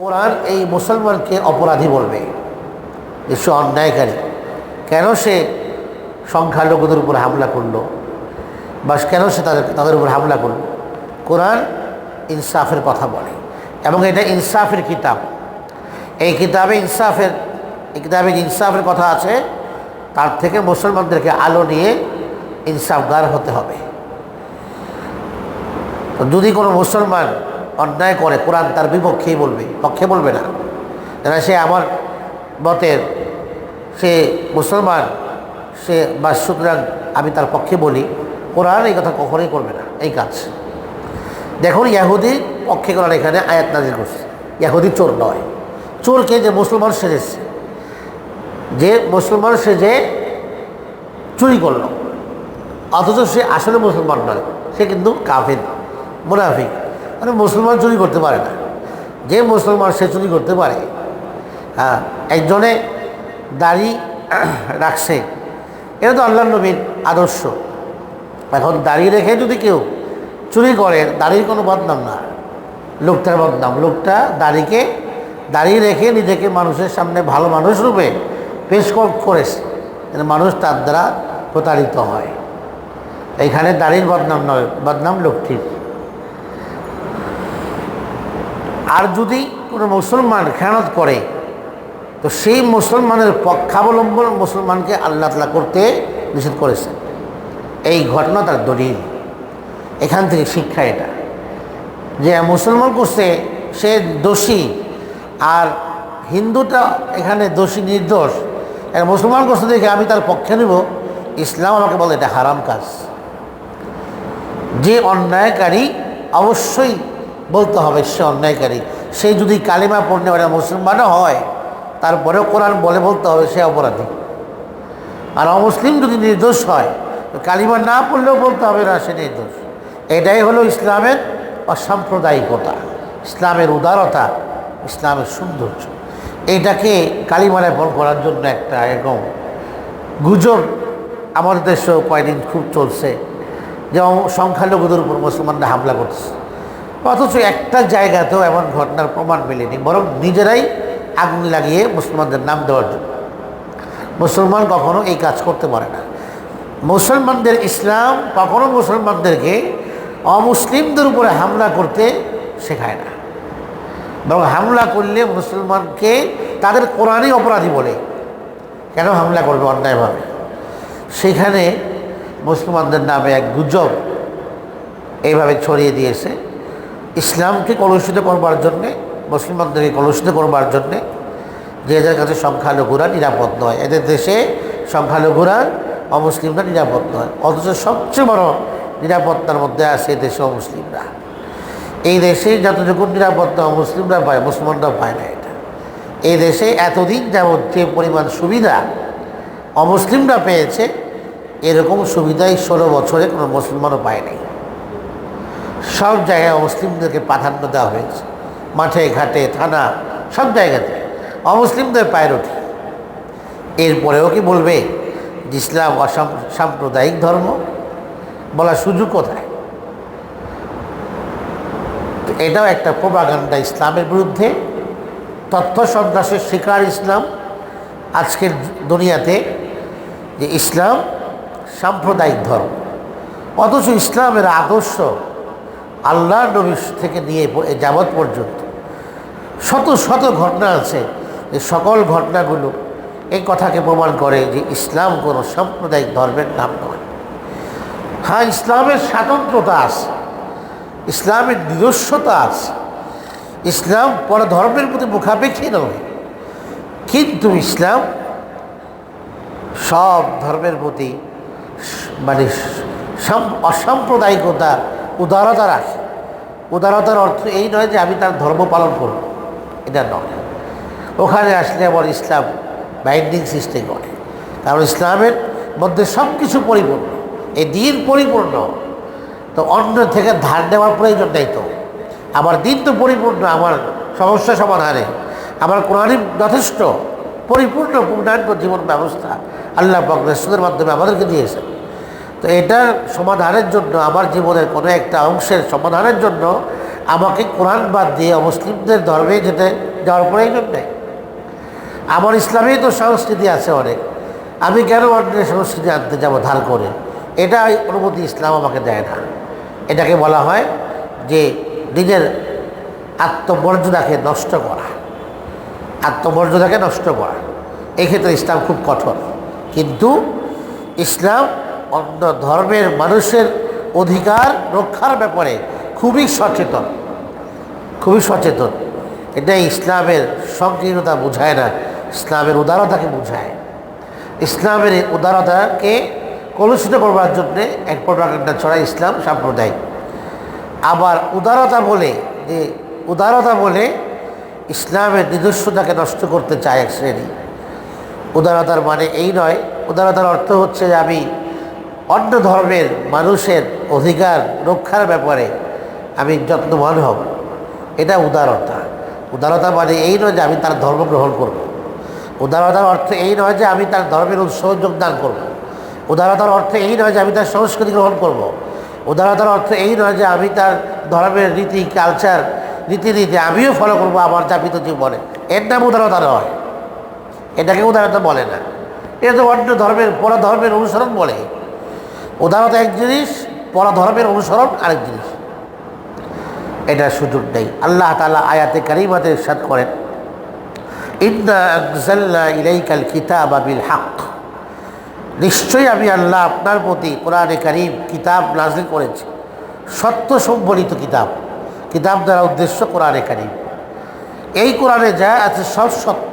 কোরআন এই মুসলমানকে অপরাধী বলবে। সে অন্যায়কারী। কেন সে সংখ্যালঘুদের উপর হামলা করল? বা কেন সে তাদের তাদের উপর হামলা করল? কোরআন ইনসাফের কথা বলে। এবং এটা ইনসাফের কিতাব। এই কিতাবে ইনসাফের, এই কিতাবে ইনসাফের কথা আছে, তার থেকে মুসলমানদেরকে আলো নিয়ে ইনসাফদার হতে হবে। যদি কোনো মুসলমান অন্যায় করে, কোরআন তার বিপক্ষেই বলবে, পক্ষে বলবে না। কেন সে আমার মতের, সে মুসলমান, সে বা সুতরাং আমি তার পক্ষে বলি। কোরআন এই কথা কখনোই করবে না, এই কাজ। দেখুন, ইয়াহুদি পক্ষে কোরআন এখানে আয়াত নাজির করছে। ইয়াহুদি চোর নয়। চোরকে যে মুসলমান সেজেছে, যে মুসলমান সেজে চুরি করল, অথচ সে আসলে মুসলমান নয়, সে কিন্তু কাফের, মুনাফিক। মানে মুসলমান চুরি করতে পারে না। যে মুসলমান সে চুরি করতে পারে। হ্যাঁ একজনে দাড়ি রাখছে। এটা তো আল্লাহ নবীর আদর্শ। এখন দাড়ি রেখে যদি কেউ চুরি করে, দাড়ির কোনো বদনাম না। লোকটার বদনাম। লোকটা দাড়িকে দাঁড়িয়ে রেখে নিজেকে মানুষের সামনে ভালো মানুষ রূপে পেশ করেছে। মানুষ তার দ্বারা প্রতারিত হয়। এখানে দাড়ির বদনাম নয়, বদনাম লোকটির। আর যদি কোনো মুসলমান খেয়ানত করে, তো সেই মুসলমানের পক্ষাবলম্বন মুসলমানকে আল্লাহ তালা করতে নিষেধ করেছেন এই ঘটনা তার দলিল। এখান থেকে শিক্ষা এটা। যে মুসলমান করছে, সে দোষী। আর হিন্দুটা এখানে দোষী নির্দোষ। মুসলমান করছে দেখে আমি তার পক্ষে নেব। ইসলাম আমাকে বলে এটা হারাম কাজ। যে অন্যায়কারী অবশ্যই বলতে হবে, সে অন্যায়কারী। সে যদি কালিমা পড়নে পারে মুসলমানও হয়, তারপরেও কোরআন বলে বলতে হবে, সে অপরাধী। আর অমুসলিম যদি নির্দোষ হয় কালিমা না পড়লেও বলতে হবে না, সে নির্দোষ। এটাই হলো ইসলামের অসাম্প্রদায়িকতা, ইসলামের উদারতা, ইসলামের সৌন্দর্য। এইটাকে কালিমারে বল করার জন্য একটা এরকম গুজব আমাদের দেশেও কয়েকদিন খুব চলছে। যেমন সংখ্যালঘুদের উপর মুসলমানরা হামলা করছে। অথচ একটা জায়গাতেও এমন ঘটনার প্রমাণ মেলেনি, বরং নিজেরাই আগুন লাগিয়ে মুসলমানদের নাম দেওয়ার জন্য। মুসলমান কখনো এই কাজ করতে পারে না। মুসলমানদের ইসলাম কখনো মুসলমানদেরকে অমুসলিমদের উপরে হামলা করতে শেখায় না। বরং হামলা করলে মুসলমানকে তাদের কোরআনই অপরাধী বলে। কেন হামলা করবে অন্যায়ভাবে? সেখানে মুসলমানদের নামে এক গুজব এইভাবে ছড়িয়ে দিয়েছে। ইসলামকে কলুষিত করবার জন্যে, মুসলমানদেরকে কলুষিত করবার জন্যে যে এদের কাছে সংখ্যালঘুরা নিরাপদ নয়। এদের দেশে সংখ্যালঘুরা অমুসলিমরা নিরাপদ নয়। অথচ সবচেয়ে বড় নিরাপত্তার মধ্যে আছে দেশে অমুসলিমরা। এই দেশে যতটুকু নিরাপত্তা অমুসলিমরা পায় মুসলমানরা পায় না এটা। এই দেশে এতদিন যেমন যে পরিমাণ সুবিধা অমুসলিমরা পেয়েছে, এরকম সুবিধাই ষোলো বছরে কোনো মুসলমানও পায় নাই। সব জায়গায় অমুসলিমদেরকে প্রাধান্য দেওয়া হয়েছে। মাঠে, ঘাটে, থানা, সব জায়গাতে অমুসলিমদের পায়ের ওঠে। এরপরেও কি বলবে যে ইসলাম অসাম- সাম্প্রদায়িক ধর্ম? বলার সুযোগ কোথায়? তো এটাও একটা প্রবাগান্ডা ইসলামের বিরুদ্ধে। তথ্য সন্ত্রাসের শিকার ইসলাম। আজকের দুনিয়াতে যে ইসলাম সাম্প্রদায়িক ধর্ম। অথচ ইসলামের আদর্শ আল্লাহ নবী থেকে নিয়ে যাবৎ পর্যন্ত শত শত ঘটনা আছে যে সকল ঘটনাগুলো এই কথাকে প্রমাণ করে যে ইসলাম কোনো সাম্প্রদায়িক ধর্মের নাম নয়। হ্যাঁ ইসলামের স্বাতন্ত্রতা আছে, ইসলামের নিজস্বতা আছে, ইসলাম পর ধর্মের প্রতি মুখাপেক্ষী নয়, কিন্তু ইসলাম সব ধর্মের প্রতি মানে অসাম্প্রদায়িকতা, উদারতা রাখে। উদারতার অর্থ এই নয় যে আমি তার ধর্ম পালন করব। এটা নয়। ওখানে আসলে আমার ইসলাম বাইন্ডিং সিস্টেম করে। কারণ ইসলামের মধ্যে সব কিছু পরিপূর্ণ। এই দিন পরিপূর্ণ। তো অন্য থেকে ধার নেওয়ার প্রয়োজন নেই তো। আমার দিন তো পরিপূর্ণ, আমার সমস্যা সমাধানে। আমার কোরআনই যথেষ্ট পরিপূর্ণ, পূর্ণাঙ্গ জীবন ব্যবস্থা আল্লাহ রসুলের মাধ্যমে আমাদেরকে দিয়েছেন। তো এটার সমাধানের জন্য, আমার জীবনের কোনো একটা অংশের সমাধানের জন্য আমাকে কোরআন বাদ দিয়ে অমুসলিমদের ধর্মে যেতে যাওয়ার প্রয়োজন নেই। আমার ইসলামেই তো সংস্কৃতি আছে অনেক। আমি কেন অন্যের সংস্কৃতি আনতে যাব ধার করে? এটা অনুমতি ইসলাম আমাকে দেয় না। এটাকে বলা হয় যে নিজের আত্মমর্যাদাকে নষ্ট করা। আত্মমর্যাদাকে নষ্ট করা। এক্ষেত্রে ইসলাম খুব কঠোর। কিন্তু ইসলাম অন্য ধর্মের মানুষের অধিকার রক্ষার ব্যাপারে খুবই সচেতন খুবই সচেতন। এটা ইসলামের সংকীর্ণতা বোঝায় না, ইসলামের উদারতাকে বোঝায়। ইসলামের উদারতাকে কলুষিত করবার জন্যে এক প্রকারটা ছড়া ইসলাম সাম্প্রদায়িক। আবার উদারতা বলে, যে উদারতা বলে ইসলামের নিজস্বতাকে নষ্ট করতে চায় এক শ্রেণি। উদারতার মানে এই নয়, উদারতার অর্থ হচ্ছে যে আমি অন্য ধর্মের মানুষের অধিকার রক্ষার ব্যাপারে আমি যত্নবান হব। এটা উদারতা। উদারতা মানে এই নয় যে আমি তার ধর্ম গ্রহণ করব। উদারতার অর্থ এই নয় যে আমি তার ধর্মের উৎসাহ যোগদান করব। উদারতার অর্থ এই নয় যে আমি তার সংস্কৃতি গ্রহণ করব। উদারতার অর্থ এই নয় যে আমি তার ধর্মের রীতি কালচার রীতিনীতি আমিও ফলো করব আমার যাপিত জীবনে। এর নাম উদারতা নয়। এটাকে উদারতা বলে না। এটা তো অন্য ধর্মের পরা ধর্মের অনুসরণ বলে। উদারতা এক জিনিস পরা ধর্মের অনুসরণ আরেক জিনিস। এটার সুযোগ নেই। আল্লাহ তালা আয়াতে কারিমাতে সাত করেন ইলাইকাল কিতাব আবিল হাক নিশ্চয়ই আমি আল্লাহ আপনার প্রতি কোরআনে কারিম কিতাব নাজিল করেছি। সত্য সম্বলিত কিতাব। কিতাব দ্বারা উদ্দেশ্য কোরআনে কারিম। এই কোরআনে যা আছে সব সত্য।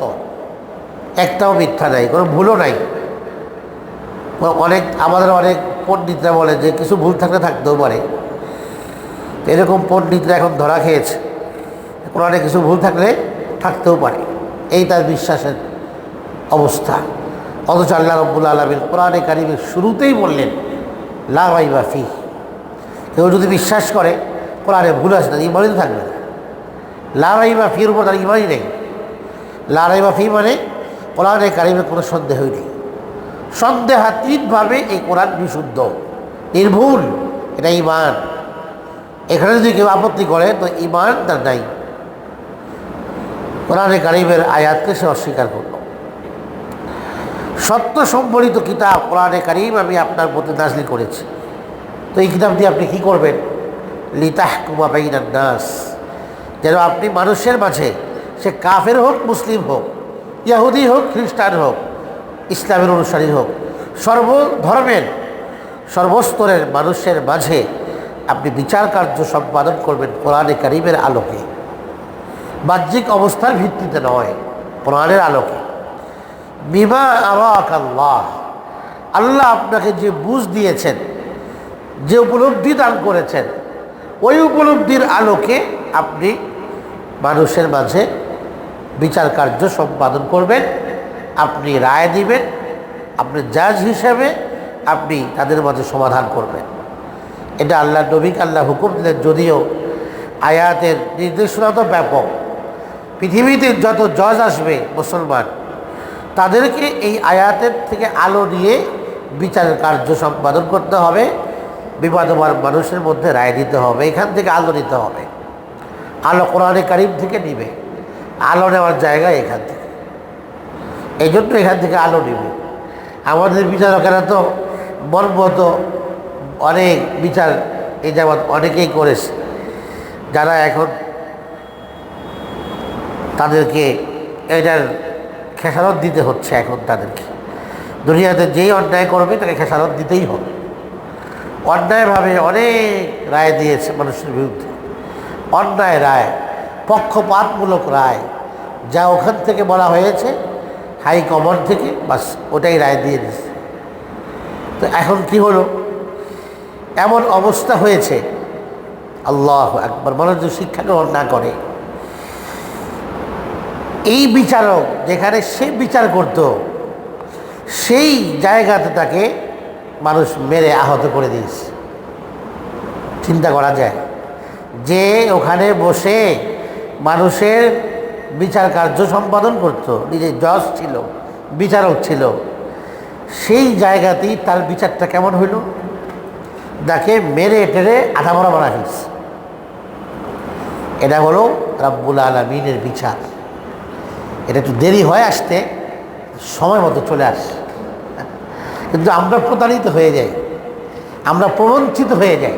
একটাও মিথ্যা নাই, কোনো ভুলও নাই। অনেক আমাদের অনেক পণ্ডিতরা বলে যে কিছু ভুল থাকলে থাকতেও পারে। এরকম পণ্ডিতরা এখন ধরা খেয়েছে। কোরআনে কিছু ভুল থাকলে থাকতেও পারে। এই তার বিশ্বাসের অবস্থা। অথচ আল্লাহ রব্বুল আলমিন কোরআনে কারিমের শুরুতেই বললেন লাভাই বাফি কেউ যদি বিশ্বাস করে, কোরআনে ভুল আছে, তার ইমানই তো থাকবে না। লারাই বা ফির উপর তার ইমানই নেই। লারাই বা ফি মানে কোরআনে কারিমের কোনো সন্দেহই নেই। সন্দেহাতীতভাবে এই কোরআন বিশুদ্ধ। নির্ভুল, এটা ইমান এখানে যদি কেউ আপত্তি করে, তো ইমান তার নাই। কোরআনে কারিমের আয়াতকে সে অস্বীকার করল। সত্য সম্বলিত কিতাব কোরআনে কারিম আমি আপনার প্রতি নাজলি করেছি। তো এই কিতাব দিয়ে আপনি কী করবেন? লিতাহ কুমা বাইনার নাস। যেন আপনি মানুষের মাঝে, সে কাফের হোক, মুসলিম হোক, ইয়াহুদি হোক, খ্রিস্টান হোক ইসলামের অনুসারী হোক সর্ব ধর্মের সর্বস্তরের মানুষের মাঝে আপনি বিচার কার্য সম্পাদন করবেন কোরআনে কারিমের আলোকে। বাহ্যিক অবস্থার ভিত্তিতে নয়, কোরআনের আলোকে। বিমা আবাক আল্লাহ আল্লাহ আপনাকে যে বুঝ দিয়েছেন, যে উপলব্ধি দান করেছেন, ওই উপলব্ধির আলোকে আপনি মানুষের মাঝে বিচার কার্য সম্পাদন করবেন। আপনি রায় দিবেন, আপনি জাজ হিসাবে আপনি তাদের মাঝে সমাধান করবেন। এটা আল্লাহ নবীক আল্লাহ হুকুম দিলেন, যদিও আয়াতের নির্দেশনা তো ব্যাপক। পৃথিবীতে যত জজ আসবে মুসলমান, তাদেরকে এই আয়াতের থেকে আলো নিয়ে বিচারের কার্য সম্পাদন করতে হবে। বিবাদমান মানুষের মধ্যে রায় দিতে হবে, এখান থেকে আলো নিতে হবে। আলো কোরআনে কারিম থেকে নিবে। আলো নেওয়ার জায়গা এখান থেকে। এই জন্য এখান থেকে আলো নিবে। আমাদের বিচারকেরা তো মর্মত অনেক বিচার এই যাবৎ অনেকেই করেছে। যারা এখন তাদেরকে এটার খেসারত দিতে হচ্ছে এখন তাদেরকে। দুনিয়াতে যেই অন্যায় করবে তাকে খেসারত দিতেই হবে। অন্যায়ভাবে অনেক রায় দিয়েছে মানুষের বিরুদ্ধে। অন্যায় রায়, পক্ষপাতমূলক রায়, যা ওখান থেকে বলা হয়েছে হাই কমন থেকে বাস ওটাই রায় দিয়ে দিয়েছে। তো এখন কি হলো? এমন অবস্থা হয়েছে। আল্লাহ একবার মানুষ শিক্ষা গ্রহণ না করে। এই বিচারক যেখানে সে বিচার করত, সেই জায়গাতে তাকে মানুষ মেরে আহত করে দিয়েছে। চিন্তা করা যায়। যে ওখানে বসে মানুষের বিচার কার্য সম্পাদন করত। নিজে জজ ছিল, বিচারক ছিল। সেই জায়গাতেই তার বিচারটা কেমন হইল? তাকে মেরে টেরে আধা মরা মারা হয়েছে এটা হলো রাব্বুল আলমিনের বিচার। এটা একটু দেরি হয় আসতে, সময় মতো চলে আসে। কিন্তু আমরা প্রতারিত হয়ে যাই। আমরা প্রবঞ্চিত হয়ে যাই।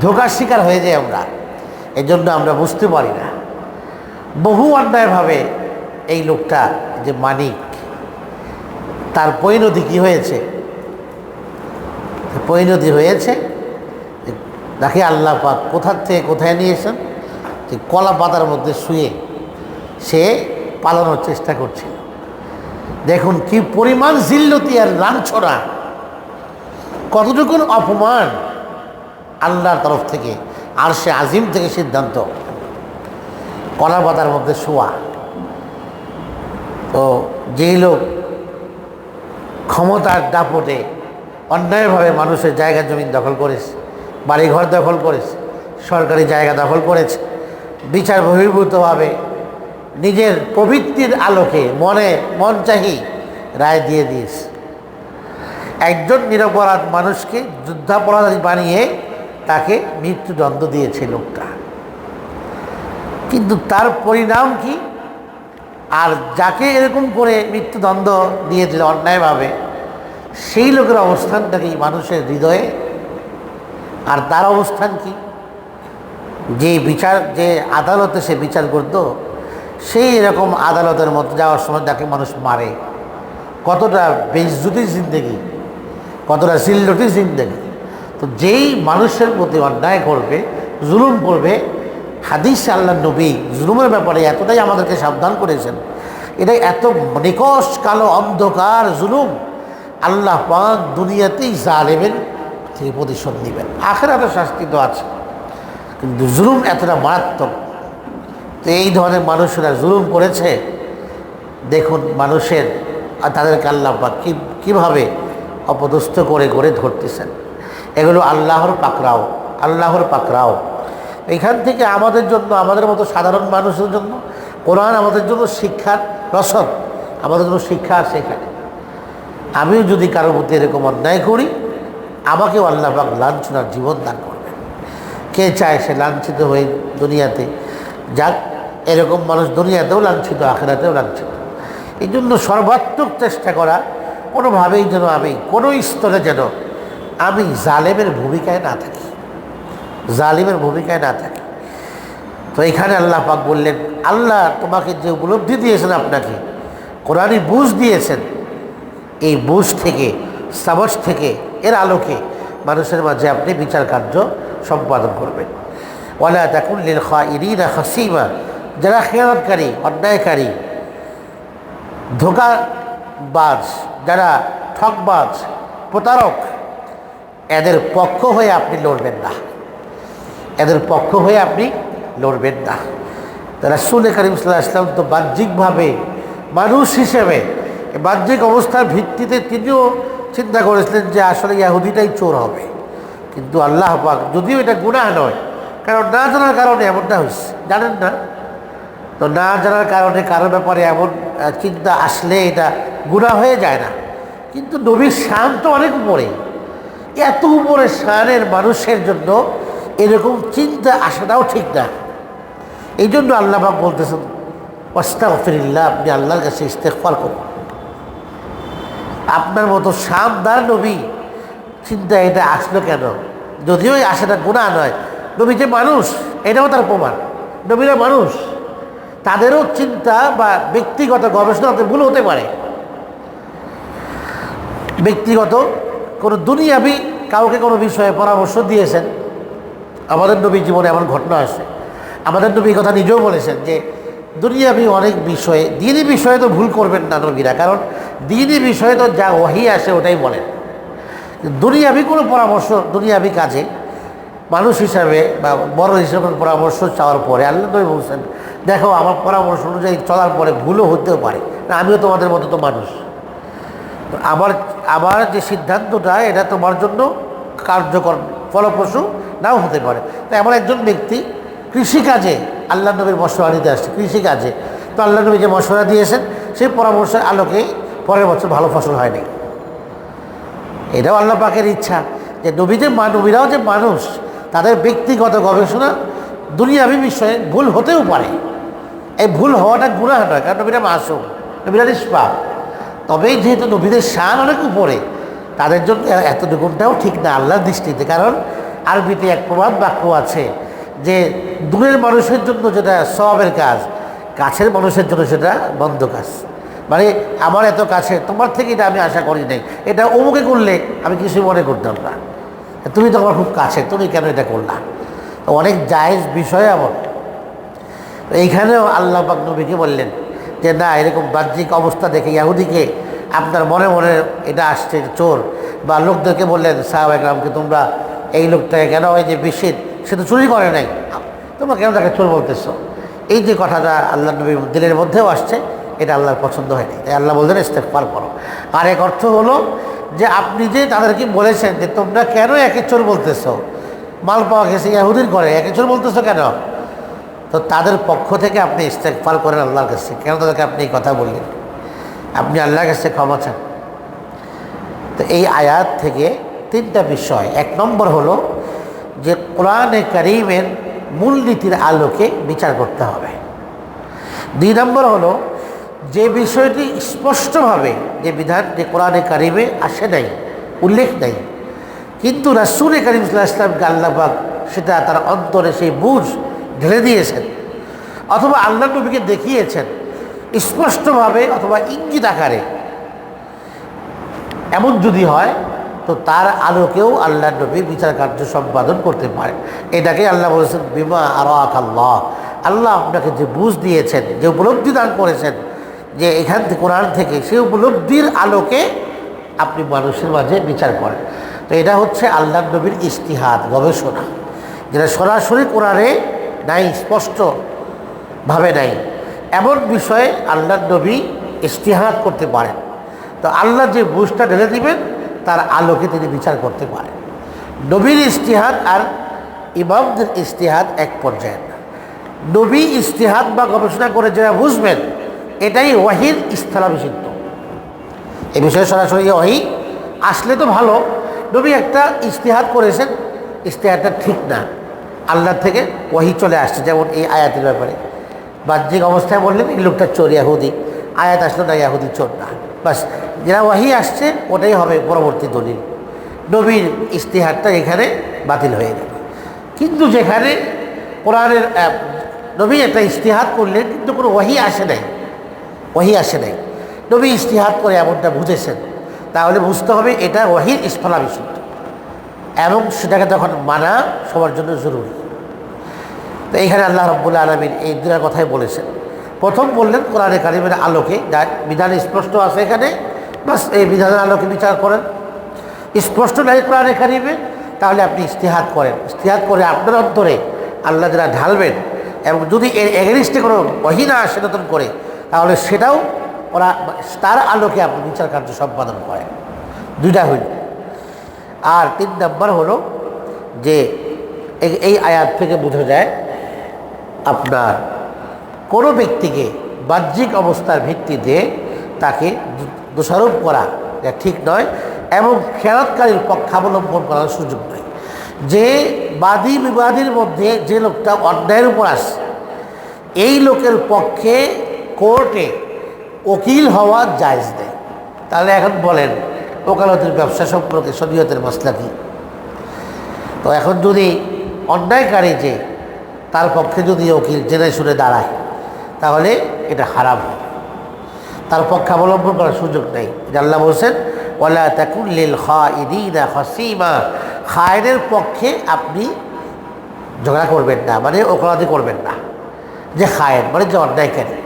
ধোকার শিকার হয়ে যাই আমরা। এই জন্য আমরা বুঝতে পারি না। বহু অন্যায়ভাবে এই লোকটা যে মানিক, তার পরিণতি কি হয়েছে? পরিণতি হয়েছে তাকে আল্লাহ পাক কোথার থেকে কোথায় নিয়েছেন? যে কলা পাতার মধ্যে শুয়ে সে পালানোর চেষ্টা করছিল। দেখুন কি পরিমাণ জিল্লতি আর লাঞ্ছনা। কতটুকুন অপমান আল্লাহর তরফ থেকে আর সে আজিম থেকে সিদ্ধান্ত। কলা পাতার মধ্যে শোয়া। তো যেই লোক ক্ষমতার দাপটে অন্যায়ভাবে মানুষের জায়গা জমি দখল করেছে, বাড়িঘর দখল করেছে, সরকারি জায়গা দখল করেছে, বিচার বহির্ভূতভাবে নিজের প্রবৃত্তির আলোকে মনে, মন চাহি রায় দিয়ে দিয়েছে। একজন নিরপরাধ মানুষকে যুদ্ধাপরাধী বানিয়ে তাকে মৃত্যুদণ্ড দিয়েছে লোকটা। কিন্তু তার পরিণাম কি? আর যাকে এরকম করে মৃত্যুদণ্ড দিয়ে দিল অন্যায়ভাবে, সেই লোকের অবস্থানটা কি মানুষের হৃদয়ে, আর তার অবস্থান কি? যে বিচার, যে আদালতে সে বিচার করত, সেই এরকম আদালতের মতো যাওয়ার সময় তাকে মানুষ মারে। কতটা বেজুতি জিন্দগি, কতটা সিল্লটি জিন্দগি। তো যেই মানুষের প্রতি অন্যায় করবে, জুলুম করবে হাদিস আল্লাহ নবী জুলুমের ব্যাপারে এতটাই আমাদেরকে সাবধান করেছেন। এটা এত নিকশ, কালো, অন্ধকার জুলুম। আল্লাহ পাক দুনিয়াতেই জালেমের থেকে প্রতিশোধ নেবেন। আখেরাতে শাস্তি তো আছে। কিন্তু জুলুম এতটা মারাত্মক। তো এই ধরনের মানুষেরা জুলুম করেছে। দেখুন মানুষের তাদেরকে আল্লাহ পাক কী, কীভাবে অপদস্থ করে করে ধরতেছেন। এগুলো আল্লাহর পাকরাও আল্লাহর পাকরাও এখান থেকে আমাদের জন্য, আমাদের মতো সাধারণ মানুষের জন্য কোরআন আমাদের জন্য শিক্ষার রসদ, আমাদের জন্য শিক্ষা আছে এখানে আমিও যদি কারোর প্রতি এরকম অন্যায় করি, আমাকেও আল্লাহ পাক লাঞ্ছনার জীবন দান করবেন। কে চায় সে লাঞ্ছিত হয়ে দুনিয়াতে যাক, এরকম মানুষ দুনিয়াতেও লাঞ্ছিত, আখেরাতেও লাঞ্ছিত। এই জন্য সর্বাত্মক চেষ্টা করা, কোনোভাবেই যেন আমি, কোনো স্তরে যেন আমি জালেমের ভূমিকায় না থাকি। জালিমের ভূমিকায় না থাকে। তো এখানে আল্লাহ পাক বললেন, আল্লাহ তোমাকে যে উপলব্ধি দিয়েছেন আপনাকে, কোরআনই বুঝ দিয়েছেন। এই বুঝ থেকে, সাবস থেকে, এর আলোকে মানুষের মাঝে আপনি বিচার কার্য সম্পাদন করবেন। ওয়ালা তাকুন লিল খাইরিনা হাসিমা যারা খেয়ালকারী অন্যায়কারী, ধোকাবাজ, যারা ঠকবাজ প্রতারক, এদের পক্ষ হয়ে আপনি লড়বেন না। এদের পক্ষ হয়ে আপনি লড়বেন না। তারা সুলে করিম সাল্লাহ ইসলাম তো বাহ্যিকভাবে মানুষ হিসেবে বাহ্যিক অবস্থার ভিত্তিতে তিনিও চিন্তা করেছিলেন যে আসলে ইয়াহুদিটাই চোর হবে। কিন্তু আল্লাহ পাক যদিও এটা গুনাহ নয়, কারণ না জানার কারণে এমনটা হয়েছে। জানেন না? তো না জানার কারণে কারও ব্যাপারে এমন চিন্তা আসলে এটা গুণা হয়ে যায় না। কিন্তু নবীর শান তো অনেক উপরে এত উপরে শানের মানুষের জন্য এরকম চিন্তা আসাটাও ঠিক না। এই জন্য আল্লাহবাক বলতেছেন ওস্তাগফিরিল্লাহ আপনি আল্লাহর কাছে ইস্তেকফার করুন। আপনার মতো শানদার নবী চিন্তা এটা আসলো কেন? যদিও আশাটা গুণা নয়, নবী যে মানুষ, এটাও তার প্রমাণ। নবীরা মানুষ, তাদেরও চিন্তা বা ব্যক্তিগত গবেষণাতে ভুল হতে পারে। ব্যক্তিগত কোনো দুনিয়াবি কাউকে কোনো বিষয়ে পরামর্শ দিয়েছেন আমাদের নবী জীবনে এমন ঘটনা আছে। আমাদের নবী কথা নিজেও বলেছেন যে, দুনিয়াবি অনেক বিষয়ে, দিনই বিষয়ে তো ভুল করবেন না নবীরা, কারণ দিনই বিষয়ে তো যা ওহি আসে ওটাই বলেন। দুনিয়াবি কোনো পরামর্শ, দুনিয়াবি কাজে মানুষ হিসাবে বা বড় হিসাবে পরামর্শ চাওয়ার পরে আল্লাহ নবী বলছেন, দেখো, আমার পরামর্শ অনুযায়ী চলার পরে ভুলও হতেও পারে। আমিও তোমাদের মতো তো মানুষ। আমার আমার যে সিদ্ধান্তটা, এটা তোমার জন্য কার্যকর, ফলপ্রসূ নাও হতে পারে। তো এমন একজন ব্যক্তি কৃষিকাজে, আল্লাহ নবীর মশলা নিতে আসছে, কৃষিকাজে। তো আল্লাহ নবী যে মশলা দিয়েছেন, সেই পরামর্শের আলোকে পরের বছর ভালো ফসল হয়নি। এটাও আল্লাহ পাকের ইচ্ছা যে নবীদের নবীরাও যে মানুষ, তাদের ব্যক্তিগত গবেষণা দুনিয়াবি বিষয়ে ভুল হতেও পারে। এই ভুল হওয়াটা গুণাহ নয়, কারণ নবীরা মাসুম, নবীরা নিষ্পাপ। তবেই যেহেতু নবীদের শান অনেক উপরে, তাদের জন্য এতটুকুনটাও ঠিক না আল্লাহর দৃষ্টিতে, কারণ আরবিতে এক প্রবাদ বাক্য আছে যে দূরের মানুষের জন্য যেটা সবের কাজ, কাছের মানুষের জন্য সেটা বন্ধ কাজ। মানে আমার এত কাছে, তোমার থেকে এটা আমি আশা করি নাই। এটা অমুকে করলে আমি কিছু মনে করতাম না। তুমি তো আমার খুব কাছে, তুমি কেন এটা করলা? অনেক জায়েজ বিষয় আমার এইখানেও আল্লাহ পাক নবীকে বললেন যে, না, এরকম বাহ্যিক অবস্থা দেখে ইয়াহুদিকে আপনার মনে মনে এটা আসছে চোর। বা লোকদেরকে বললেন সাহাব একরামকে তোমরা এই লোকটাকে কেন হয় যে বিশিত সে তো চুরি করে নাই। তোমরা কেন তাকে চোর বলতেছো? এই যে কথাটা আল্লাহ নবী দিলের মধ্যেও আসছে, এটা আল্লাহর পছন্দ হয়নি। তাই আল্লাহ বললেন ইস্তেকফার করো। আর এক অর্থ হলো যে আপনি যে তাদেরকে বলেছেন যে তোমরা কেন একে চোর বলতেছো? মাল পাওয়া গেছে ইয়াহুদির করে একে চোর বলতেছ কেন? তো তাদের পক্ষ থেকে আপনি ইস্তেকফার করেন আল্লাহর কাছে। কেন তাদেরকে আপনি এই কথা বললেন? আপনি আল্লাহর কাছে ক্ষমা চান। তো এই আয়াত থেকে তিনটা বিষয়। এক নম্বর হলো যে কোরআনে করিমের মূলনীতির আলোকে বিচার করতে হবে। দুই নম্বর হলো যে বিষয়টি স্পষ্টভাবে যে বিধান যে কোরআনে কারিমে আসে নাই, উল্লেখ নাই, কিন্তু রাসুল করিম ইসলামকে আল্লাহবাক সেটা তার অন্তরে সেই বুঝ ঢেলে দিয়েছেন অথবা আল্লাহ নবীকে দেখিয়েছেন স্পষ্টভাবে অথবা ইঙ্গিত আকারে। এমন যদি হয় তো তার আলোকেও আল্লাহ নবী বিচার কার্য সম্পাদন করতে পারে এটাকে আল্লাহ বলেছেন, বিমা আর আল্লাহ আল্লাহ আপনাকে যে বুঝ দিয়েছেন, যে উপলব্ধি দান করেছেন, যে এখান থেকে, কোরআন থেকে, সেই উপলব্ধির আলোকে আপনি মানুষের মাঝে বিচার করেন। তো এটা হচ্ছে আল্লাহ নবীর ইস্তিহাদ গবেষণা, যেটা সরাসরি কোরআনে নাই স্পষ্টভাবে নাই। এমন বিষয়ে আল্লাহ নবী ইস্তিহাদ করতে পারেন। তো আল্লাহ যে বুঝটা ঢেলে দিবেন তার আলোকে তিনি বিচার করতে পারেন নবীর ইস্তিহাদ আর ইমামদের ইস্তিহাদ এক পর্যায়ে। নবী ইস্তিহাদ বা গবেষণা করে যারা বুঝবেন, এটাই ওয়াহির স্থলাভিষিক্ত এ বিষয়ে সরাসরি ওয়াহি আসলে তো ভালো, নবী একটা ইস্তিহাদ করেছেন ইস্তিহাদটা ঠিক না। আল্লাহ থেকে ওয়াহি চলে আসছে যেমন এই আয়াতের ব্যাপারে। বাহ্যিক অবস্থায় বললেন, এই লোকটা চোর, ইয়াহুদি। আয়াত আসলো না, ইয়াহুদি চোর না। বাস যেটা ওয়াহি আসছে, ওটাই হবে পরবর্তী দলিল। নবীর ইস্তিহারটা এখানে বাতিল হয়ে যাবে কিন্তু যেখানে কোরআনের নবী একটা ইস্তিহাদ করলেন, কিন্তু কোনো ওয়াহি আসে নাই। ওয়াহি আসে নাই। নবী ইস্তিহাদ করে এমনটা বুঝেছেন। তাহলে বুঝতে হবে এটা ওয়াহির ইস্ফলা বিশুদ্ধ এবং সেটাকে তখন মানা সবার জন্য জরুরি। তো এইখানে আল্লাহ রব্বুল আলমিন এই দুটার কথাই বলেছেন। প্রথম বললেন, কোরআনে কারিমের আলোকে যা বিধান স্পষ্ট আছে এখানে বাস, এই বিধানের আলোকে বিচার করেন। স্পষ্ট নাই কোরআনে কারিমে তাহলে আপনি ইস্তেহাদ করেন। ইস্তেহাদ করে আপনার অন্তরে আল্লাহ যারা ঢালবেন এবং যদি এর এগেনিস্টে কোনো মহিনা আসে নতুন করে, তাহলে সেটাও ওরা তার আলোকে আপনি বিচার কার্য সম্পাদন করেন। দুইটা হইল। আর তিন নম্বর হলো যে এই- আয়াত থেকে বোঝা যায় আপনার কোনো ব্যক্তিকে বাহ্যিক অবস্থার ভিত্তিতে তাকে দোষারোপ করা এটা ঠিক নয় এবং খেয়ালতকারীর পক্ষাবলম্বন করার সুযোগ নয় যে বাদী বিবাদীর মধ্যে যে লোকটা অন্যায়ের উপর আসছে, এই লোকের পক্ষে কোর্টে উকিল হওয়া জায়জ নেই। তাহলে এখন বলেন, ওকালতের ব্যবসা সম্পর্কে শরীয়তের মশলা কি? তো এখন যদি অন্যায়কারী যে, তার পক্ষে যদি উকিল জেনে শুনে দাঁড়ায়, তাহলে এটা হারাম হবে। তার পক্ষে অবলম্বন করার সুযোগ নেই। আল্লাহ বলছেন ওলা তাকুল্লিল খা ইদিনা হসিমা খায়নের পক্ষে আপনি ঝগড়া করবেন না মানে ওকলাদি করবেন না। যে খায়েন মানে যে অন্যায়কারী।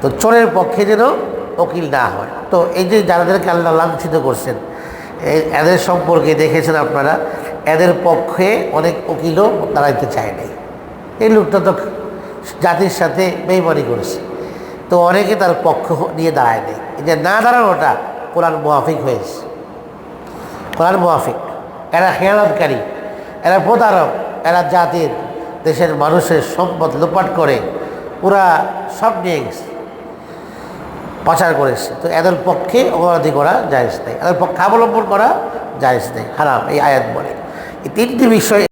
তো চোরের পক্ষে যেন উকিল না হয়। তো এই যে যারাদেরকে আল্লাহ লাঞ্ছিত করছেন এদের সম্পর্কে দেখেছেন আপনারা, এদের পক্ষে অনেক উকিলও দাঁড়াইতে চায় নাই। এই লোকটা তো জাতির সাথে বেইমানি করেছে। তো অনেকে তার পক্ষ নিয়ে দাঁড়ায় নেই এই যে না দাঁড়ানোটা কোরআন মুহাফিক হয়েছে। কোরআন মুহাফিক এরা খেয়ালতকারী, এরা প্রতারক, এরা জাতির, দেশের মানুষের সম্পদ লোপাট করে, পুরা সব নিয়ে গেছে পাচার করেছে। তো এদের পক্ষে অপরাধী করা জায়েজ নেই। এদের পক্ষে অবলম্বন করা জায়েজ নেই। হারাম, এই আয়াত বলে। এই তিনটি বিষয়